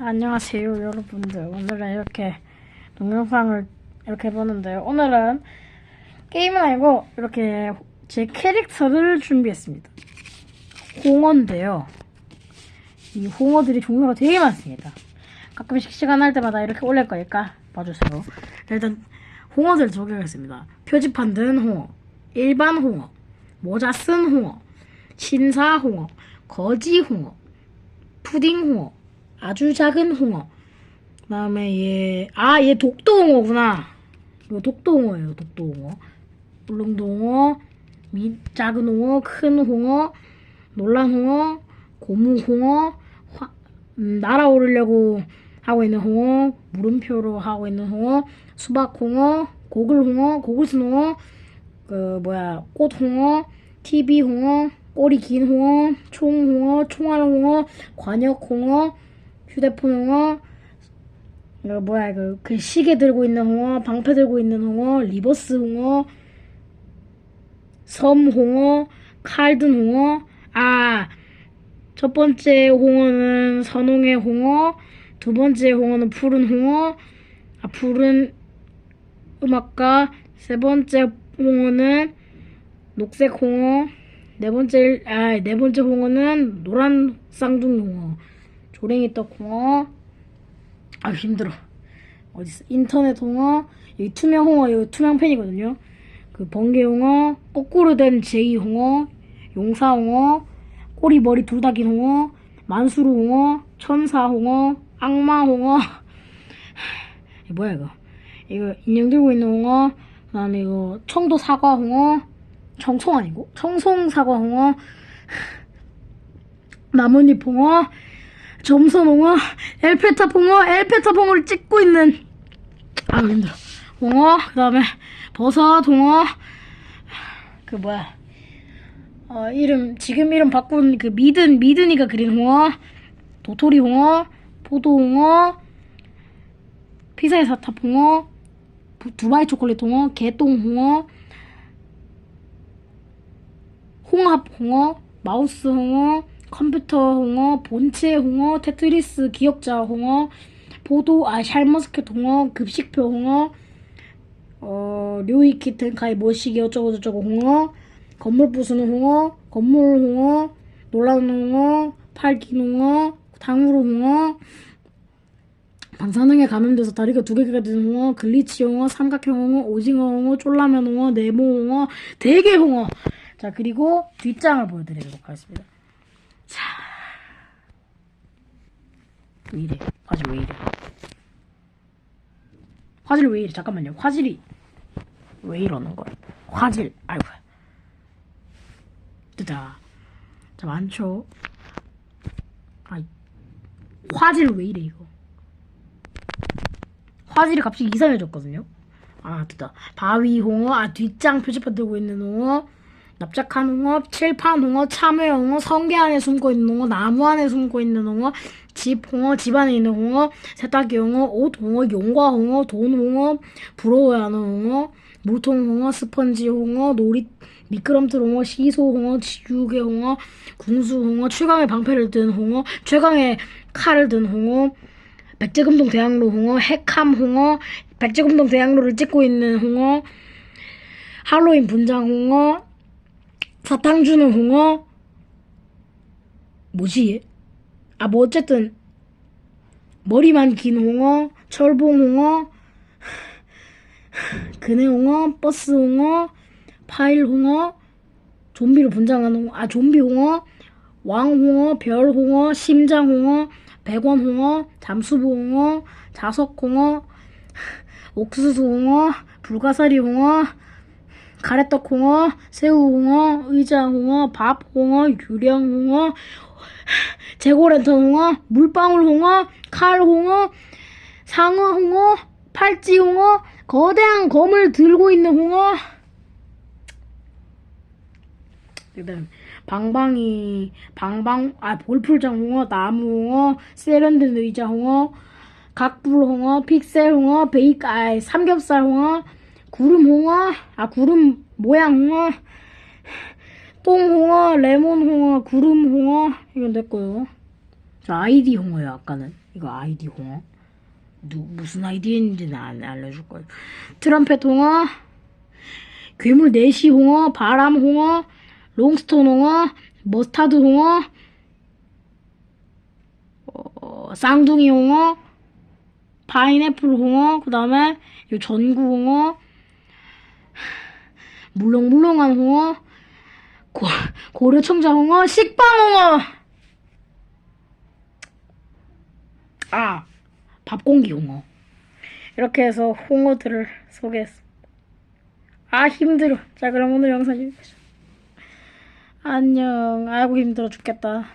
안녕하세요 여러분들. 오늘은 이렇게 동영상을 이렇게 보는데요. 오늘은 게임은 아니고 이렇게 제 캐릭터를 준비했습니다. 홍어인데요. 이 홍어들이 종류가 되게 많습니다. 가끔씩 시간 날 때마다 이렇게 올릴 거니까 봐주세요. 일단 홍어들 소개하겠습니다. 표지판 든 홍어 일반 홍어 모자 쓴 홍어 신사 홍어 거지 홍어 푸딩 홍어 아주 작은 홍어. 그 다음에 얘, 아, 얘 독도홍어구나. 이거 독도홍어예요, 독도홍어. 울릉도홍어, 미, 작은 홍어, 큰 홍어, 놀란 홍어, 고무홍어, 화, 음, 날아오르려고 하고 있는 홍어, 물음표로 하고 있는 홍어, 수박홍어, 고글홍어, 고글순홍어, 그 뭐야, 꽃홍어, TV홍어, 꼬리 긴 홍어, 총홍어, 총알홍어, 관역홍어, 휴대폰 홍어, 이거 뭐야 그, 그 시계 들고 있는 홍어, 방패 들고 있는 홍어, 리버스 홍어, 섬 홍어, 칼든 홍어. 아, 첫 번째 홍어는 선홍의 홍어, 두 번째 홍어는 푸른 홍어, 아 푸른 음악가, 세 번째 홍어는 녹색 홍어, 네 번째 아 네 번째 홍어는 노란 쌍둥이 홍어. 조랭이 떡 홍어. 아 힘들어. 어딨어? 인터넷 홍어. 여기 투명 홍어, 여기 투명 펜이거든요. 그 번개 홍어, 거꾸로 된 제이 홍어, 용사 홍어, 꼬리 머리 둘 다 긴 홍어, 만수르 홍어, 천사 홍어, 악마 홍어. 이거 뭐야 이거? 이거 인형 들고 있는 홍어. 그 다음에 이거 청도 사과 홍어. 청송 아니고 청송 사과 홍어. 나뭇잎 홍어. 점선홍어, 엘페타 봉어, 엘페타 봉어를 찍고 있는 아 힘들어. 홍어, 그 다음에 버섯 홍어, 그 뭐야, 어 이름 지금 이름 바꾼 그 미든 미든이가 그린 홍어, 도토리 홍어, 포도 홍어, 피자의 사탑 홍어, 부- 두바이 초콜릿 홍어, 개똥 홍어, 홍합 홍어, 마우스 홍어, 컴퓨터 홍어, 본체 홍어, 테트리스 기억자 홍어, 보도 아 샬머스켓 홍어, 급식표 홍어, 어 류이키 텐카이 모시기 어쩌고 저쩌고 홍어, 건물 부수는 홍어, 건물 홍어, 놀라는 홍어, 팔긴 홍어, 탕후루 홍어, 방사능에 감염돼서 다리가 두 개가 된 홍어, 글리치 홍어, 삼각형 홍어, 오징어 홍어, 쫄라면 홍어, 네모 홍어, 대게 홍어. 자 그리고 뒷장을 보여드리도록 하겠습니다. 왜 이래? 화질 왜 이래? 화질 왜 이래? 잠깐만요. 화질이 왜 이러는 거야? 화질, 아이고. 뜨다. 자, 많죠? 아, 화질 왜 이래, 이거? 화질이 갑자기 이상해졌거든요? 아, 됐다. 바위 홍어, 아, 뒷장 표지판 들고 있는 홍어, 납작한 홍어, 칠판 홍어, 참외 홍어, 성게 안에 숨고 있는 홍어, 나무 안에 숨고 있는 홍어, 집 홍어, 집 안에 있는 홍어, 세탁기 홍어, 옷 홍어, 용과 홍어, 돈 홍어, 부러워하는 홍어, 물통 홍어, 스펀지 홍어, 놀이, 미끄럼틀 홍어, 시소 홍어, 지우개 홍어, 궁수 홍어, 최강의 방패를 든 홍어, 최강의 칼을 든 홍어, 백제금동 대학로 홍어, 핵함 홍어, 백제금동 대학로를 찍고 있는 홍어, 할로윈 분장 홍어, 사탕 주는 홍어, 뭐지 얘? 아, 뭐 어쨌든 머리만 긴 홍어, 철봉 홍어, 그네 홍어, 버스 홍어, 파일 홍어, 좀비로 분장한 홍어, 아 좀비 홍어, 왕 홍어, 별 홍어, 심장 홍어, 백원 홍어, 잠수부 홍어, 자석 홍어, 옥수수 홍어, 불가사리 홍어, 가래떡 홍어, 새우 홍어, 의자 홍어, 밥 홍어, 유령 홍어, 재고랜턴 홍어, 물방울 홍어, 칼 홍어, 상어 홍어, 팔찌 홍어, 거대한 검을 들고 있는 홍어. 그다음 방방이 방방 아 볼풀장 홍어, 나무 홍어, 세련된 의자 홍어, 각불 홍어, 픽셀 홍어, 베이크 아 삼겹살 홍어, 구름 홍어, 아 구름 모양 홍어, 똥 홍어, 레몬 홍어, 구름 홍어? 이건. 저 아이디 홍어요 아까는. 이거 아이디 홍어. 누 무슨 아이디인지는 안 알려줄 거예요. 트럼펫 홍어? 괴물 내시 홍어? 바람 홍어? 롱스톤 홍어? 머스타드 홍어? 어, 쌍둥이 홍어? 파인애플 홍어? 그 다음에 요 전구 홍어 물렁물렁한 홍어 고, 고려청자 홍어 식빵 홍어. 아 밥공기 홍어. 이렇게 해서 홍어들을 소개했습니다. 아 힘들어. 자 그럼 오늘 영상 여기까지. 안녕. 아이고 힘들어 죽겠다